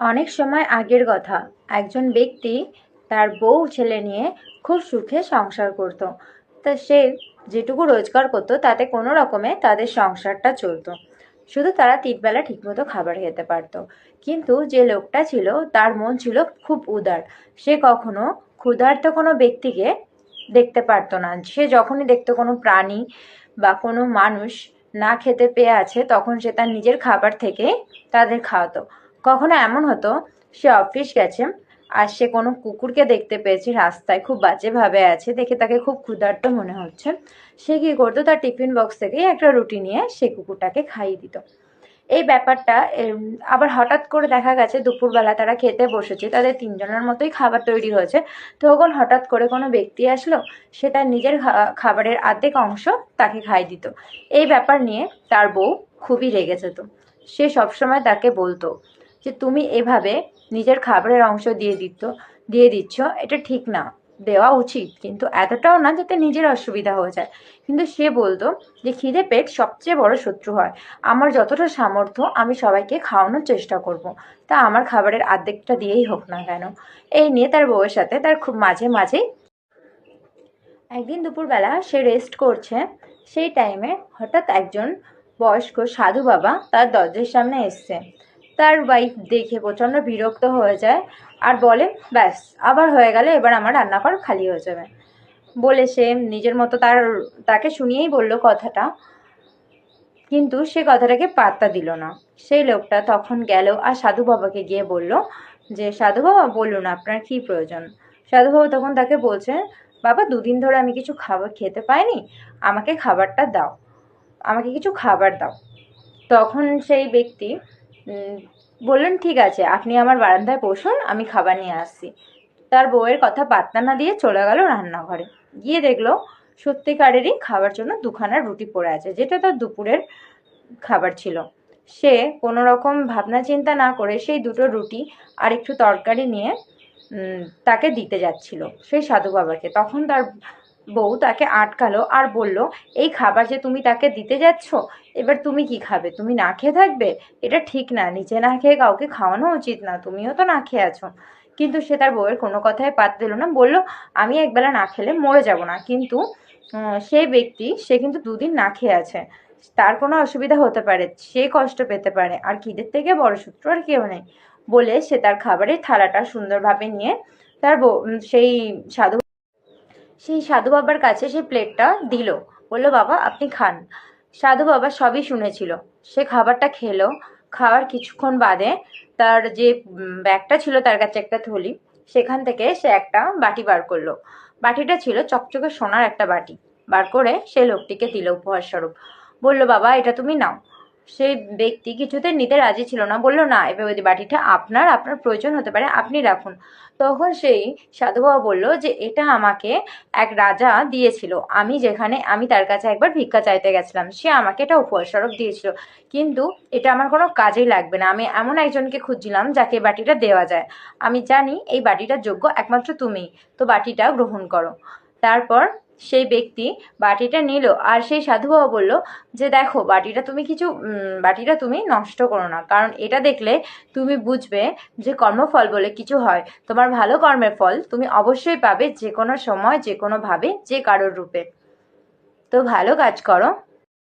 অনেক সময় আগের কথা। একজন ব্যক্তি তার বউ ছেলে নিয়ে খুব সুখে সংসার করত। তা সে যেটুকু রোজগার করতো, তাতে কোনো রকমে তাদের সংসারটা চলতো। শুধু তারা তিনবেলা ঠিকমতো খাবার খেতে পারতো। কিন্তু যে লোকটা ছিল, তার মন ছিল খুব উদার। সে কখনো ক্ষুধার্ত কোনো ব্যক্তিকে দেখতে পারতো না। সে যখনই দেখতো কোনো প্রাণী বা কোনো মানুষ না খেতে পেয়ে আছে, তখন সে তার নিজের খাবার থেকে তাদের খাওয়াতো। কখনো এমন হতো, সে অফিস গেছে আর সে কোনো কুকুরকে দেখতে পেয়েছে, রাস্তায় খুব বাজেভাবে আছে, দেখে তাকে খুব ক্ষুধার্ত মনে হচ্ছে। সে কী করতো, তার টিফিন বক্স থেকেই একটা রুটি নিয়ে সে কুকুরটাকে খাইয়ে দিত। এই ব্যাপারটা আবার হঠাৎ করে দেখা গেছে দুপুরবেলা তারা খেতে বসেছে, তাদের তিনজনের মতোই খাবার তৈরি হয়েছে। তখন হঠাৎ করে কোনো ব্যক্তি আসলো, সে তার নিজের খাবারের অর্ধেক অংশ তাকে খাই দিত। এই ব্যাপার নিয়ে তার বউ খুবই রেগে যেত। সে সবসময় তাকে বলতো যে তুমি এভাবে নিজের খাবারের অংশ দিয়ে দিত, দিয়ে দিচ্ছ, এটা ঠিক না, দেওয়া উচিত। কিন্তু এতটাও না যাতে নিজের অসুবিধা হয়ে যায়। কিন্তু সে বলতো যে খিদে পেট সবচেয়ে বড় শত্রু হয়। আমার যতটা সামর্থ্য, আমি সবাইকে খাওয়ানোর চেষ্টা করব। তা আমার খাবারের অর্ধেকটা দিয়েই হোক না কেন। এই নিয়ে তার বউয়ের সাথে তার খুব মাঝে মাঝেই একদিন দুপুরবেলা সে রেস্ট করছে। সেই টাইমে হঠাৎ একজন বয়স্ক সাধু বাবা তার দরজার সামনে এসছে। তার ওয়াইফ দেখে প্রচণ্ড বিরক্ত হয়ে যায় আর বলে, ব্যাস, আবার হয়ে গেলে এবার আমার রান্নাঘর খালি হয়ে যাবে। বলে সে নিজের মতো তার, তাকে শুনিয়েই বলল কথাটা। কিন্তু সে কথাটাকে পাত্তা দিল না। সেই লোকটা তখন গেল আর সাধু বাবাকে গিয়ে বলল যে, সাধু বাবা, বলুন আপনার কী প্রয়োজন? সাধু বাবা তখন তাকে বলছে, বাবা, দুদিন ধরে আমি কিছু খাবার খেতে পাইনি। আমাকে খাবারটা দাও। আমাকে কিছু খাবার দাও। তখন সেই ব্যক্তি বললেন, ঠিক আছে, আপনি আমার বারান্দায় বসুন, আমি খাবার নিয়ে আসছি। তার বউয়ের কথা পাত্তা না দিয়ে চলে গেল রান্নাঘরে। গিয়ে দেখল সত্যিকারেরই খাবার জন্য দুখানা রুটি পড়ে আছে, যেটা তার দুপুরের খাবার ছিল। সে কোনো রকম ভাবনা চিন্তা না করে সেই দুটো রুটি আর একটু তরকারি নিয়ে তাকে দিতে যাচ্ছিল, সেই সাধু বাবাকে। তখন তার বউ তাকে আটকালো আর বলল, এই খাবার যে তুমি তাকে দিতে যাচ্ছ, এবার তুমি কি খাবে? তুমি না খেয়ে থাকবে? এটা ঠিক না, নিজে না খেয়ে কাউকে খাওয়ানো উচিত না, তুমিও তো না খেয়ে আছো। কিন্তু সে তার বউয়ের কোনো কথায় পাত দিল না, বলল, আমি একবেলা না খেলে মরে যাব না। কিন্তু সেই ব্যক্তি, সে কিন্তু দুদিন না খেয়ে আছে। তার কোনো অসুবিধা হতে পারে, সে কষ্ট পেতে পারে, আর খিদের থেকে বড় সূত্র আর কেউ নেই। বলে সে তার খাবারের থালাটা সুন্দরভাবে নিয়ে তার সেই সাধু সেই সাধু বাবার কাছে সেই প্লেটটা দিল। বলল, বাবা, আপনি খান। সাধু বাবা সবই শুনেছিল। সে খাবারটা খেলো। খাওয়ার কিছুক্ষণ বাদে তার যে ব্যাগটা ছিল তার কাছে একটা থলি, সেখান থেকে সে একটা বাটি বার করল। বাটিটা ছিল চকচকে সোনার একটা বাটি। বার করে সে লোকটিকে দিল উপহার স্বরূপ বলল, বাবা, এটা তুমি নাও। সেই ব্যক্তি কিছুতে নিতে রাজি ছিল না। বলল, না এবার ওই বাটিটা আপনার আপনার প্রয়োজন হতে পারে, আপনি রাখুন। তখন সেই সাধু বাবা বলল যে, এটা আমাকে এক রাজা দিয়েছিল। আমি যেখানে, আমি তার কাছে একবার ভিক্ষা চাইতে গেছিলাম। সে আমাকে এটা উপহার স্বরূপ দিয়েছিল। কিন্তু এটা আমার কোনো কাজেই লাগবে না। আমি এমন একজনকে খুঁজছিলাম যাকে এই বাটিটা দেওয়া যায়। আমি জানি এই বাটিটার যোগ্য একমাত্র তুমি। তো বাটিটা গ্রহণ করো। তারপর সেই ব্যক্তি বাটিটা নিল আর সেই সাধু বাবা বলল যে দেখো, বাটিটা তুমি কিছু বাটিটা তুমি নষ্ট করো না। কারণ এটা দেখলে তুমি বুঝবে যে কর্মফল বলে কিছু হয়। তোমার ভালো কর্মের ফল তুমি অবশ্যই পাবে যে কোনো সময় যে কোনোভাবে যে কারোর রূপে। তো ভালো কাজ করো।